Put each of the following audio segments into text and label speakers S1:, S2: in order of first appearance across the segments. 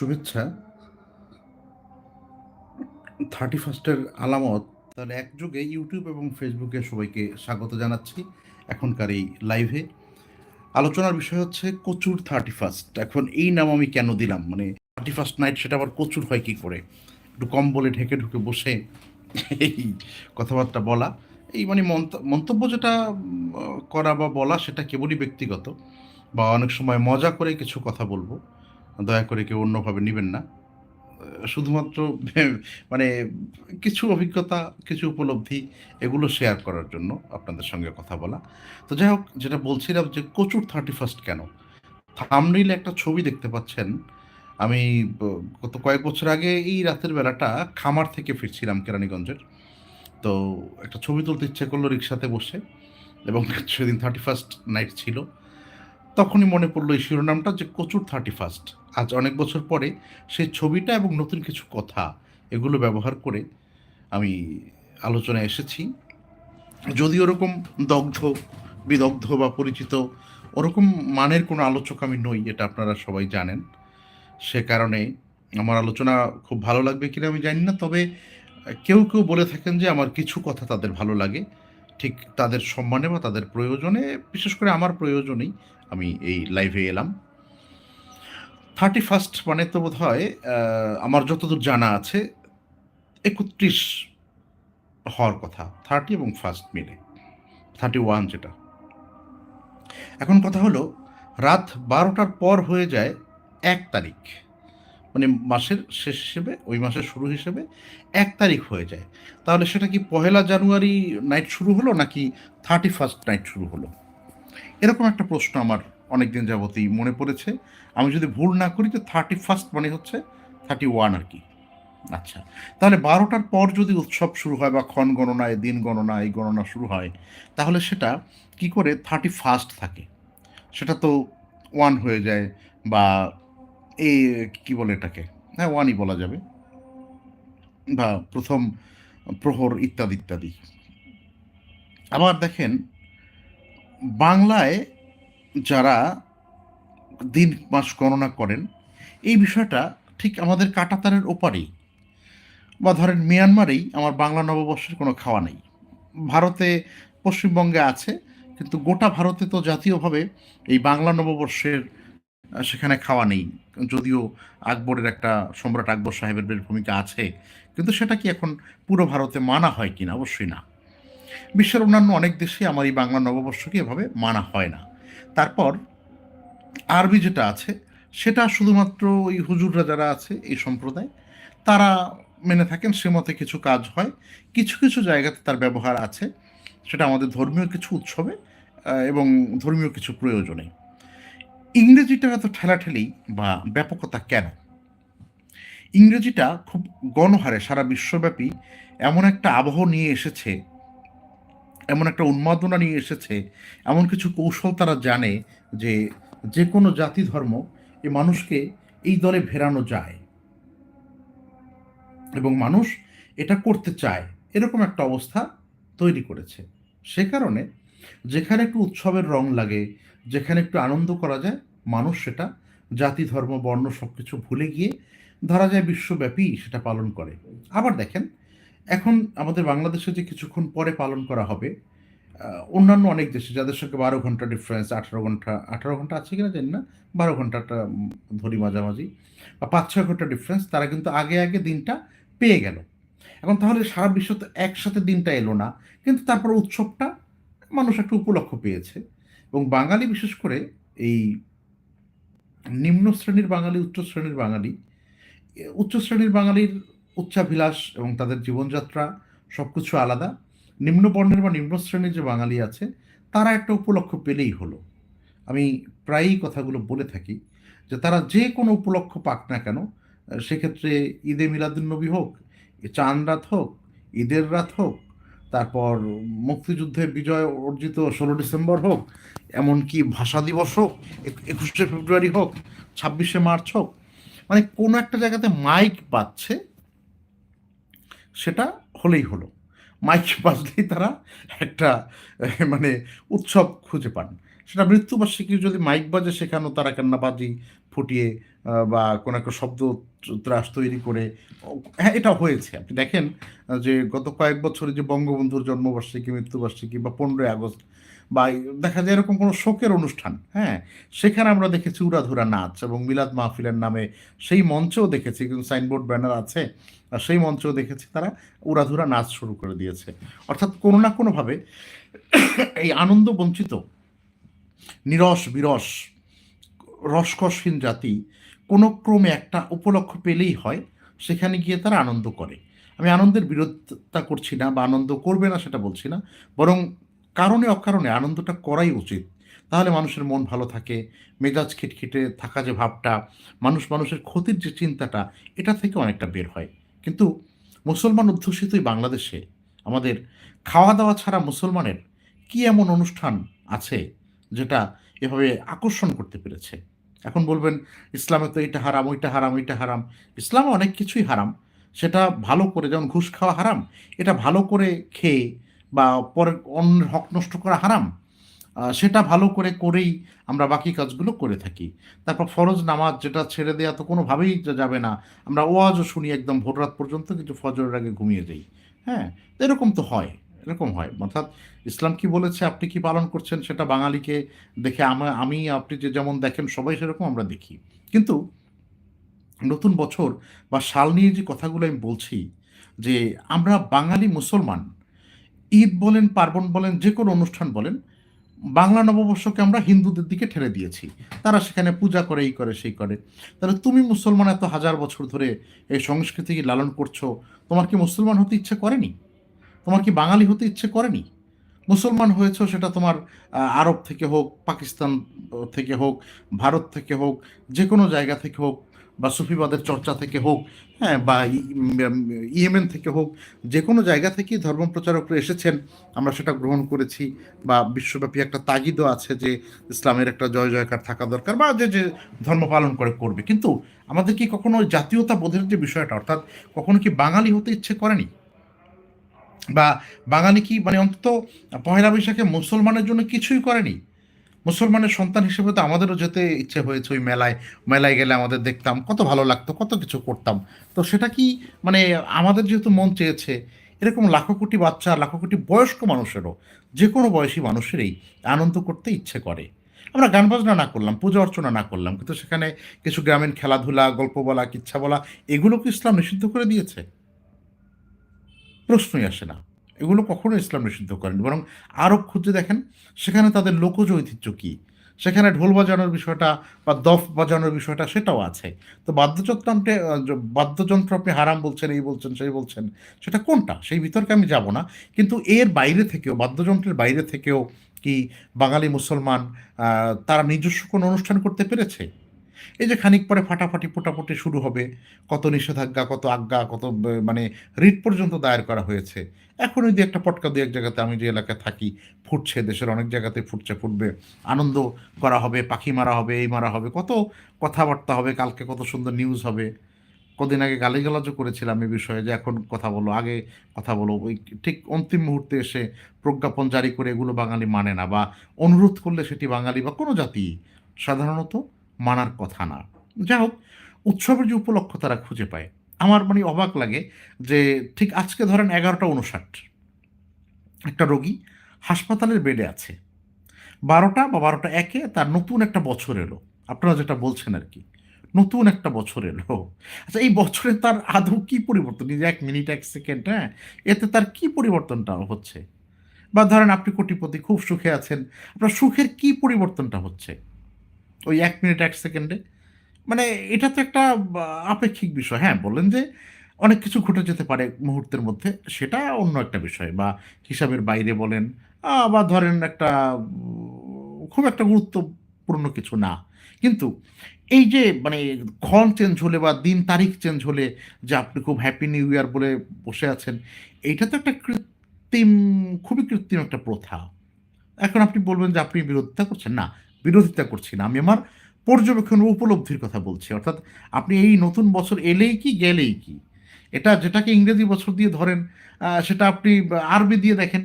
S1: শুভেচ্ছা। থার্টি ফার্স্টের আলামত তাহলে একযোগে ইউটিউব এবং ফেসবুকে সবাইকে স্বাগত জানাচ্ছি এখনকার এই লাইভে আলোচনার বিষয় হচ্ছে কচুর থার্টি ফার্স্ট এখন এই নাম আমি কেন দিলাম? মানে থার্টি ফার্স্ট নাইট সেটা আবার কচুর হয় কি করে? একটু কম বলে ঢেকে ঢুকে বসে এই কথাবার্তা বলা। এই মানে মন্ত- মন্তব্য যেটা করা বা বলা সেটা কেবলই ব্যক্তিগত। বা অনেক সময় মজা করে কিছু কথা বলব। দয়া করে কেউ অন্যভাবে নেবেন না। শুধুমাত্র মানে কিছু অভিজ্ঞতা, কিছু উপলব্ধি এগুলো শেয়ার করার জন্য আপনাদের সঙ্গে কথা বলা। তো যাই হোক, যেটা বলছিলাম যে কচুর থার্টি ফার্স্ট কেন থামনিলে একটা ছবি দেখতে পাচ্ছেন। আমি গত কয়েক বছর আগে এই রাতের বেলাটা খামার থেকে ফিরছিলাম কেরানীগঞ্জের। তো একটা ছবি তুলতে ইচ্ছে করল রিক্সাতে বসে এবং সেদিন থার্টি ফার্স্ট নাইট ছিল। তখনই মনে পড়ল এই শিরোনামটা যে কচুর থার্টি ফার্স্ট আজ অনেক বছর পরে সেই ছবিটা এবং নতুন কিছু কথা এগুলো ব্যবহার করে আমি আলোচনায় এসেছি। যদি ওরকম দগ্ধ, বিদগ্ধ বা পরিচিত ওরকম মানের কোনো আলোচক আমি নই, এটা আপনারা সবাই জানেন। সে কারণে আমার আলোচনা খুব ভালো লাগবে কিনা আমি জানি না, তবে কেউ কেউ বলে থাকেন যে আমার কিছু কথা তাদের ভালো লাগে। ঠিক তাদের সম্মানে বা তাদের প্রয়োজনে, বিশেষ করে আমার প্রয়োজনেই আমি এই লাইভে এলাম। থার্টি ফার্স্ট মানে তো বোধ হয় আমার যতদূর জানা আছে, একত্রিশ হওয়ার কথা থার্টি এবং ফার্স্ট মিলে। থার্টি ওয়ান যেটা। এখন কথা হলো, রাত বারোটার পর হয়ে যায় এক তারিখ। মানে মাসের শেষ হিসেবে, ওই মাসের শুরু হিসেবে এক তারিখ হয়ে যায়। তাহলে সেটা কি পহেলা জানুয়ারি নাইট শুরু হলো নাকি থার্টি ফার্স্ট নাইট শুরু হলো? এরকম একটা প্রশ্ন আমার অনেক দিন যাবতই মনে পড়েছে। আমি যদি ভুল না করি তো থার্টি ফার্স্ট মানে হচ্ছে থার্টি ওয়ান আর কি। আচ্ছা তাহলে বারোটার পর যদি উৎসব শুরু হয় বা ক্ষণ গণনায়, দিন গণনা এই গণনা শুরু হয়, তাহলে সেটা কি করে থার্টি ফার্স্ট থাকে? সেটা তো ওয়ান হয়ে যায় বা এই কি বলে এটাকে? হ্যাঁ ওয়ানই বলা যাবে। বা প্রথম প্রহর ইত্যাদি ইত্যাদি। আবার দেখেন, বাংলায় যারা দিন মাস গণনা করেন, এই বিষয়টা ঠিক আমাদের কাটাতারের ওপারেই। বা ধরেন মিয়ানমারেই আমার বাংলা নববর্ষের কোনো খাওয়া নেই। ভারতে পশ্চিমবঙ্গে আছে, কিন্তু গোটা ভারতে তো জাতীয়ভাবে এই বাংলা নববর্ষের সেখানে খাওয়া নেই। যদিও আকবরের একটা সম্রাট আকবর সাহেবের বেশ ভূমিকা আছে, কিন্তু সেটা কি এখন পুরো ভারতে মানা হয় কিনা? অবশ্যই না। বিশ্বের অন্যান্য অনেক দেশে আমার এই বাংলা নববর্ষকে এভাবে মানা হয় না। তারপর আরবি যেটা আছে, সেটা শুধুমাত্র ওই হুজুররা যারা আছে এই সম্প্রদায়, তারা মেনে থাকেন, সে মতে কিছু কাজ হয়। কিছু কিছু জায়গাতে তার ব্যবহার আছে। সেটা আমাদের ধর্মীয় কিছু উৎসবে এবং ধর্মীয় কিছু প্রয়োজনে। ইংরেজিটা এত ঠেলাঠেলি বা ব্যাপকতা কেন? ইংরেজিটা খুব গণহারে, সারা বিশ্বব্যাপী এমন একটা আবহ নিয়ে এসেছে, এমন একটা উন্মাদনা নিয়ে এসেছে, এমন কিছু কৌশল তারা জানে যে যে কোনো জাতি ধর্ম এ মানুষকে এই দলে ভেরানো যায় এবং মানুষ এটা করতে চায়। এরকম একটা অবস্থা তৈরি করেছে। সে কারণে যেখানে একটু উৎসবের রং লাগে, যেখানে একটু আনন্দ করা যায়, মানুষ সেটা, জাতি, ধর্ম, বর্ণ সব কিছু ভুলে গিয়ে ধরা যায় বিশ্বব্যাপী সেটা পালন করে। আবার দেখেন, এখন আমাদের বাংলাদেশে যে কিছুক্ষণ পরে পালন করা হবে অন্যান্য অনেক দেশে যাদের সঙ্গে বারো ঘণ্টা ডিফারেন্স আঠারো ঘণ্টা আঠারো ঘণ্টা আছে কিনা জানি না, বারো ঘন্টাটা ধরি মাঝামাঝি, বা পাঁচ ছয় ঘণ্টা ডিফারেন্স তারা কিন্তু আগে আগে দিনটা পেয়ে গেল। এখন তাহলে সারা বিশ্ব তো একসাথে দিনটা এলো না, কিন্তু তারপর উৎসবটা মানুষ একটা উপলক্ষ পেয়েছে। এবং বাঙালি, বিশেষ করে এই নিম্ন শ্রেণির বাঙালি, উচ্চ শ্রেণির বাঙালি উচ্চ শ্রেণির বাঙালির উচ্চাভিলাষ এবং তাদের জীবনযাত্রা সব কিছু আলাদা। নিম্ন বর্ণের বা নিম্ন শ্রেণির যে বাঙালি আছে, তারা একটা উপলক্ষ পেলেই হলো। আমি প্রায়ই কথাগুলো বলে থাকি যে তারা যে কোনো উপলক্ষ পাক না কেন, সেক্ষেত্রে ঈদে মিলাদুন্নবী হোক চাঁদ রাত হোক, ঈদের রাত হোক তারপর মুক্তিযুদ্ধে বিজয় অর্জিত ষোলো ডিসেম্বর হোক, এমনকি ভাষা দিবস হোক একুশে ফেব্রুয়ারি হোক, ছাব্বিশে মার্চ হোক মানে কোনো একটা জায়গাতে মাইক পাচ্ছে সেটা হলেই হলো। মাইক বাজলেই তারা একটা মানে উৎসব খুঁজে পান। সেটা মৃত্যুবার্ষিকী যদি মাইক বাজে সেখানেও তারা কান্নাবাজি ফুটিয়ে বা কোনো একটা শব্দ ত্রাস তৈরি করে। হ্যাঁ এটা হয়েছে। আপনি দেখেন যে গত কয়েক বছরে যে বঙ্গবন্ধুর জন্মবার্ষিকী, মৃত্যুবার্ষিকী বা পনেরোই আগস্ট বা দেখা যায় এরকম কোনো শোকের অনুষ্ঠান হ্যাঁ সেখানে আমরা দেখেছি উড়াধুরা নাচ এবং মিলাদ মাহফিলের নামে সেই মঞ্চেও দেখেছি, কিন্তু সাইনবোর্ড, ব্যানার আছে, আর সেই মঞ্চেও দেখেছি তারা উড়াধুরা নাচ শুরু করে দিয়েছে। অর্থাৎ কোনো না কোনোভাবে এই আনন্দ বঞ্চিত নিরস বিরস, রসকসহীন জাতি, কোনো ক্রমে একটা উপলক্ষ পেলেই হয়, সেখানে গিয়ে তারা আনন্দ করে। আমি আনন্দের বিরোধিতা করছি না বা আনন্দ করবে না সেটা বলছি না, বরং কারণে অকারণে আনন্দটা করাই উচিত। তাহলে মানুষের মন ভালো থাকে, মেজাজ খিটখিটে থাকা যে ভাবটা, মানুষ মানুষের ক্ষতির যে চিন্তাটা, এটা থেকে অনেকটা বের হয়। কিন্তু মুসলমান অধ্যুষিতই বাংলাদেশে। আমাদের খাওয়া দাওয়া ছাড়া মুসলমানের কি এমন অনুষ্ঠান আছে যেটা এভাবে আকর্ষণ করতে পেরেছে। এখন বলবেন, ইসলামে তো এটা হারাম, ওইটা হারাম ওইটা হারাম। ইসলামে অনেক কিছুই হারাম। সেটা ভালো করে, যেমন ঘুষ খাওয়া হারাম, এটা ভালো করে খেয়ে বা পরে অন্যের হক নষ্ট করা হারাম সেটা ভালো করে করেই আমরা বাকি কাজগুলো করে থাকি। তারপর ফরজ নামাজ যেটা ছেড়ে দেওয়া তো কোনোভাবেই যাবে না। আমরা ওয়াজও শুনি একদম ভোর রাত পর্যন্ত, কিন্তু ফজরের আগে ঘুমিয়ে যাই। হ্যাঁ এরকম তো হয়। এরকম হয়। অর্থাৎ ইসলাম কি বলেছে, আপনি কি পালন করছেন সেটা বাঙালিকে দেখে আমা- আপনি যে যেমন দেখেন, সবাই সেরকম আমরা দেখি। কিন্তু নতুন বছর বা সাল নিয়ে যে কথাগুলো আমি বলছি, যে আমরা বাঙালি মুসলমান, ঈদ বলেন, পার্বণ বলেন, যে কোনো অনুষ্ঠান বলেন, বাংলা নববর্ষকে আমরা হিন্দুদের দিকে ঠেলে দিয়েছি। তারা সেখানে পূজা করে, এই করে, সেই করে। তাহলে তুমি মুসলমান এত হাজার বছর ধরে এই সংস্কৃতিকে লালন করছ, তোমার কি মুসলমান হতে ইচ্ছে করেনি? তোমার কি বাঙালি হতে ইচ্ছে করেনি? মুসলমান হয়েছো, সেটা তোমার আরব থেকে হোক, পাকিস্তান থেকে হোক, ভারত থেকে হোক যে কোনো জায়গা থেকে হোক, বা সুফিবাদের চর্চা থেকে হোক হ্যাঁ বা ইয়েমেন থেকে হোক যে কোনো জায়গা থেকেই ধর্ম প্রচারকরা এসেছেন, আমরা সেটা গ্রহণ করেছি, বা বিশ্বব্যাপী একটা তাগিদও আছে যে ইসলামের একটা জয় জয়কার থাকা দরকার, বা যে যে ধর্ম পালন করে, করবে। কিন্তু আমাদের কি কখনো জাতীয়তা বোধের যে বিষয়টা, অর্থাৎ কখনো কি বাঙালি হতে ইচ্ছে করেনি? বা বাঙালি কি মানে অন্তত পহেলা বৈশাখে মুসলমানের জন্য কিছুই করেনি? মুসলমানের সন্তান হিসেবে তো আমাদেরও যেতে ইচ্ছে হয়েছে ওই মেলায় মেলায় গেলে আমাদের দেখতাম, কত ভালো লাগতো, কত কিছু করতাম। তো সেটা কি মানে আমাদের যেহেতু মন চেয়েছে, এরকম লাখো কোটি বাচ্চা, লাখো কোটি বয়স্ক মানুষেরও, যে কোনো বয়সী মানুষেরই আনন্দ করতে ইচ্ছে করে। আমরা গান বাজনা না করলাম, পূজা অর্চনা না করলাম, কিন্তু সেখানে কিছু গ্রামীণ খেলাধুলা, গল্প বলা, কিচ্ছা বলা এগুলো কি ইসলাম নিষিদ্ধ করে দিয়েছে। প্রশ্নই আসে না। এগুলো কখনো ইসলাম নিষিদ্ধ করেনি বরং আরও খুঁজে দেখেন, সেখানে তাদের লোকজ ঐতিহ্য কী? সেখানে ঢোল বাজানোর বিষয়টা বা দফ বাজানোর বিষয়টা সেটাও আছে। তো বাদ্যযন্ত্রে বাদ্যযন্ত্র আপনি হারাম বলছেন, এই বলছেন, সেই বলছেন, সেটা কোনটা? সেই বিতর্কে আমি যাব না। কিন্তু এর বাইরে থেকেও, বাদ্যযন্ত্রের বাইরে থেকেও কি বাঙালি মুসলমান তারা নিজস্ব কোনো অনুষ্ঠান করতে পেরেছে? এই যে খানিক পরে ফাটাফাটি ফোটাফুটি শুরু হবে, কত নিষেধাজ্ঞা, কত আজ্ঞা, কত মানে রিট পর্যন্ত দায়ের করা হয়েছে। এখন ওই যে একটা পটকা দু এক জায়গাতে আমি যে এলাকায় থাকি, ফুটছে, দেশের অনেক জায়গাতে ফুটছে, ফুটবে। আনন্দ করা হবে, পাখি মারা হবে, এই মারা হবে, কত কথাবার্তা হবে, কালকে কত সুন্দর নিউজ হবে। কদিন আগে গালিগালাজও করেছিলাম এই বিষয়ে যে এখন কথা বলো, আগে কথা বলো, ওই ঠিক অন্তিম মুহূর্তে এসে প্রজ্ঞাপন জারি করে এগুলো বাঙালি মানে না, বা অনুরোধ করলে সেটি বাঙালি বা কোনো জাতি, সাধারণত মানার কথা না। যাই হোক উৎসবের যে উপলক্ষ তারা খুঁজে পায়, আমার মানে অবাক লাগে যে ঠিক আজকে ধরেন এগারোটা উনষাট একটা রোগী হাসপাতালের বেডে আছে। বারোটা বা বারোটা একে তার নতুন একটা বছর এলো। আপনারা যেটা বলছেন আর কি, নতুন একটা বছর এলো। আচ্ছা এই বছরে তার আদৌ কি পরিবর্তন? এই যে এক মিনিট, এক সেকেন্ড হ্যাঁ এতে তার কি পরিবর্তনটা হচ্ছে? বা ধরেন আপনি কোটিপতি, খুব সুখে আছেন, আপনার সুখের কি পরিবর্তনটা হচ্ছে? ওই এক মিনিট, এক সেকেন্ডে। মানে এটা তো একটা আপেক্ষিক বিষয়। হ্যাঁ বললেন যে অনেক কিছু ঘটে যেতে পারে মুহূর্তের মধ্যে, সেটা অন্য একটা বিষয়। বা হিসাবের বাইরে বলেন বা ধরেন একটা খুব একটা গুরুত্বপূর্ণ কিছু না। কিন্তু এই যে মানে ক্ষণ চেঞ্জ হলে বা দিন তারিখ চেঞ্জ হলে যে আপনি খুব হ্যাপি নিউ ইয়ার বলে বসে আছেন, এইটা তো একটা কৃত্রিম, খুবই কৃত্রিম একটা প্রথা। এখন আপনি বলবেন যে আপনি বিরোধিতা করছেন। না বিরোধিতা করছি না। আমি আমার পর্যবেক্ষণ উপলব্ধির কথা বলছি। অর্থাৎ আপনি এই নতুন বছর এলেই কি, গেলেই কি? এটা যেটাকে ইংরেজি বছর দিয়ে ধরেন সেটা আপনি আরবি দিয়ে দেখেন,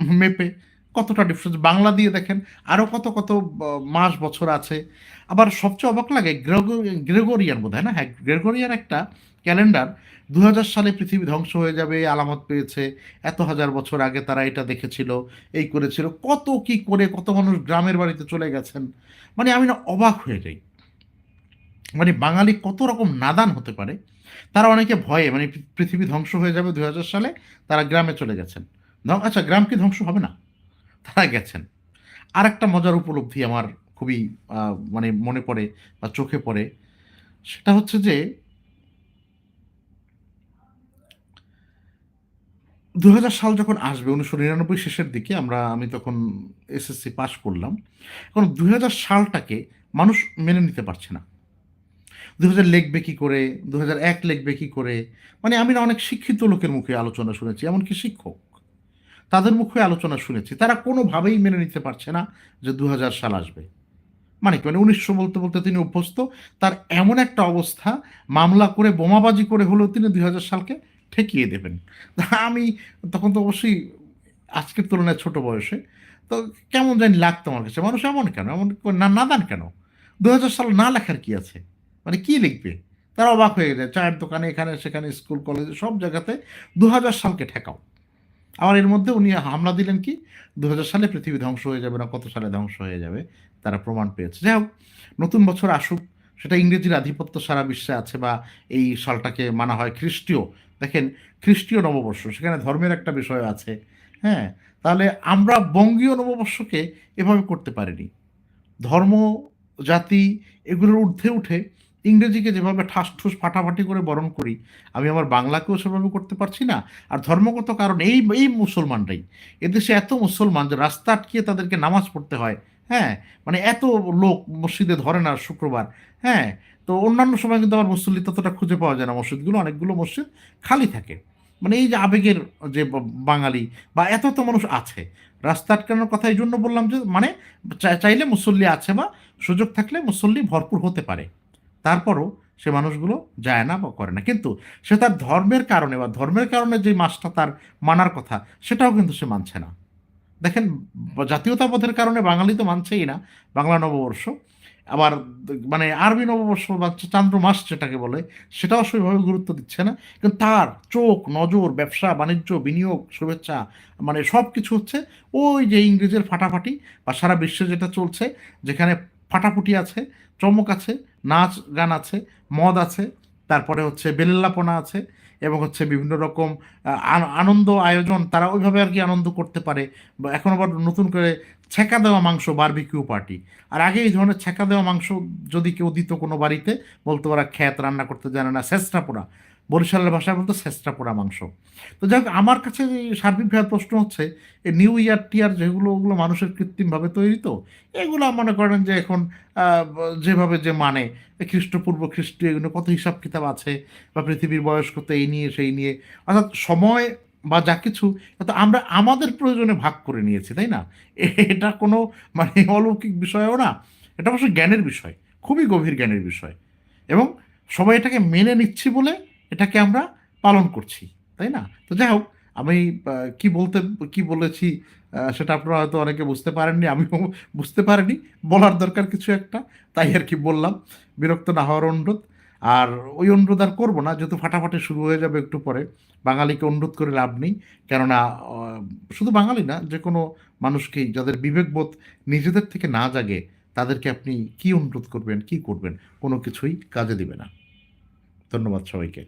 S1: মেপে কতটা ডিফারেন্স বাংলা দিয়ে দেখেন আরও কত কত মাস, বছর আছে। আবার সবচেয়ে অবাক লাগে, গ্রেগো- গ্রেগরিয়ান বোধ হয় না? হ্যাঁ গ্রেগরিয়ান একটা ক্যালেন্ডার। দু হাজার সালে পৃথিবী ধ্বংস হয়ে যাবে আলামত পেয়েছে। এত হাজার বছর আগে তারা এটা দেখেছিল, এই করেছিল। কত কি করে, কত মানুষ গ্রামের বাড়িতে চলে গেছেন। মানে আমি না অবাক হয়ে যাই। মানে বাঙালি কত রকম নাদান হতে পারে। তারা অনেকে ভয়ে মানে পৃথিবী ধ্বংস হয়ে যাবে দু হাজার সালে, তারা গ্রামে চলে গেছেন। আচ্ছা গ্রাম কি ধ্বংস হবে না? তারা গেছেন। আর একটা মজার উপলব্ধি আমার খুবই মানে মনে পড়ে বা চোখে পড়ে। সেটা হচ্ছে যে দু হাজার সাল যখন আসবে, উনিশশো নিরানব্বই শেষের দিকে আমরা, আমি তখন এসএসসি পাশ করলাম, এখন দু হাজার সালটাকে মানুষ মেনে নিতে পারছে না। দু হাজার লিখবে কী করে? দু হাজার এক লিখবে কী করে? মানে আমি না অনেক শিক্ষিত লোকের মুখে আলোচনা শুনেছি, এমনকি শিক্ষক। তাদের মুখে আলোচনা শুনেছি, তারা কোনোভাবেই মেনে নিতে পারছে না যে দু হাজার সাল আসবে। মানে কি মানে উনিশশো বলতে বলতে তিনি অভ্যস্ত, তার এমন একটা অবস্থা, মামলা করে, বোমাবাজি করে হলেও তিনি দুই হাজার সালকে ঠেকিয়ে দেবেন। আমি তখন তো অবশ্যই আজকের তুলনায় ছোট বয়সে। তো কেমন জানি লাগতো আমার কাছে। মানুষ এমন কেন? এমন না না নাদান কেন? দু হাজার সাল না লেখার কি আছে? মানে কি লিখবে? তারা অবাক হয়ে যায়। চায়ের দোকানে এখানে, সেখানে, স্কুল, কলেজে সব জায়গাতে দু হাজার সালকে ঠেকাও। আবার এর মধ্যে উনি হামলা দিলেন কি? দু হাজার সালে পৃথিবী ধ্বংস হয়ে যাবে না, কত সালে ধ্বংস হয়ে যাবে তারা প্রমাণ পেয়েছে। যাই হোক, নতুন বছর আসুক, সেটা ইংরেজির আধিপত্য সারা বিশ্বে আছে বা এই সালটাকে মানা হয় খ্রিস্টীয় দেখেন, খ্রিস্টীয় নববর্ষ, সেখানে ধর্মের একটা বিষয় আছে হ্যাঁ? তাহলে আমরা বঙ্গীয় নববর্ষকে এভাবে করতে পারিনি। ধর্ম, জাতি এগুলোর ঊর্ধ্বে উঠে ইংরেজিকে যেভাবে ঠাস ঠুস ফাটাফাটি করে বরণ করি, আমি আমার বাংলাকেও সেভাবে করতে পারছি না। আর ধর্মগত কারণ, এই এই মুসলমানরাই। এদেশে এত মুসলমান যে রাস্তা আটকিয়ে তাদেরকে নামাজ পড়তে হয় হ্যাঁ? মানে এত লোক মসজিদে ধরে না শুক্রবার হ্যাঁ? তো অন্যান্য সময় কিন্তু আমার মুসল্লি ততটা খুঁজে পাওয়া যায় না। মসজিদগুলো, অনেকগুলো মসজিদ খালি থাকে। মানে এই যে আবেগের যে বাঙালি বা এত তো মানুষ আছে, রাস্তা আটকানোর কথা এই জন্য বললাম যে মানে চাইলে মুসল্লি আছে বা সুযোগ থাকলে মুসল্লি ভরপুর হতে পারে। তারপরও সে মানুষগুলো যায় না বা করে না। কিন্তু সে তার ধর্মের কারণে বা ধর্মের কারণে যে মাসটা তার মানার কথা, সেটাও কিন্তু সে মানছে না। দেখেন জাতীয়তাবোধের কারণে বাঙালি তো মানছেই না, বাংলা নববর্ষ। আবার মানে আরবি নববর্ষ বা চান্দ্র মাস যেটাকে বলে, সেটাও সেভাবে গুরুত্ব দিচ্ছে না। কিন্তু তার চোখ, নজর, ব্যবসা, বাণিজ্য, বিনিয়োগ, শুভেচ্ছা মানে সব কিছু হচ্ছে ওই যে ইংরেজের ফাটাফাটি বা সারা বিশ্বে যেটা চলছে, যেখানে ফাটাফুটি আছে, চমক আছে নাচ গান আছে, মদ আছে তারপরে হচ্ছে বেলেল্লাপনা আছে এবং হচ্ছে বিভিন্ন রকম আনন্দ আয়োজন, তারা ওইভাবে আর কি আনন্দ করতে পারে। বা এখন আবার নতুন করে ছেঁকা দেওয়া মাংস বার্বিকিউ পার্টি। আর আগে এই ধরনের ছেঁকা দেওয়া মাংস যদি কেউ দিত কোনো বাড়িতে, বলতো ওরা খ্যাত, রান্না করতে জানে না, শেষটা পোড়া। বরিশালের ভাষায় বলতো চেষ্টা পোড়া মাংস। তো যাই হোক, আমার কাছে সার্বিকভাবে প্রশ্ন হচ্ছে, এই নিউ ইয়ার টিয়ার যেগুলো, ওগুলো মানুষের কৃত্রিমভাবে তৈরি তো? এগুলো মনে করেন যে এখন যেভাবে যে মানে খ্রিস্টপূর্ব খ্রিস্টীয় এগুলো কত হিসাব কিতাব আছে, বা পৃথিবীর বয়স কত এই নিয়ে, সেই নিয়ে। অর্থাৎ সময় বা যা কিছু তো আমরা আমাদের প্রয়োজনে ভাগ করে নিয়েছি, তাই না? এটা কোনো মানে অলৌকিক বিষয়ও না, এটা অবশ্য জ্ঞানের বিষয়, খুবই গভীর জ্ঞানের বিষয়। এবং সবাই এটাকে মেনে নিচ্ছি বলে এটাকে আমরা পালন করছি, তাই না? তো যাই হোক, আমি কি বলতে, কি বলেছি সেটা আপনারা হয়তো অনেকে বুঝতে পারেননি আমি বুঝতে পারিনি, বলার দরকার কিছু একটা, তাই আর কি বললাম, বিরক্ত না হওয়ার অনুরোধ। আর ওই অনুরোধ আর করব না, যেহেতু ফাটাফাটি শুরু হয়ে যাবে একটু পরে, বাঙালিকে অনুরোধ করে লাভ নেই, কেননা শুধু বাঙালি না, যে কোনো মানুষকেই, যাদের বিবেকবোধ নিজেদের থেকে না জাগে, তাদেরকে আপনি কি অনুরোধ করবেন, কি করবেন, কোনো কিছুই কাজে দিবে না। ধন্যবাদ সবাইকে।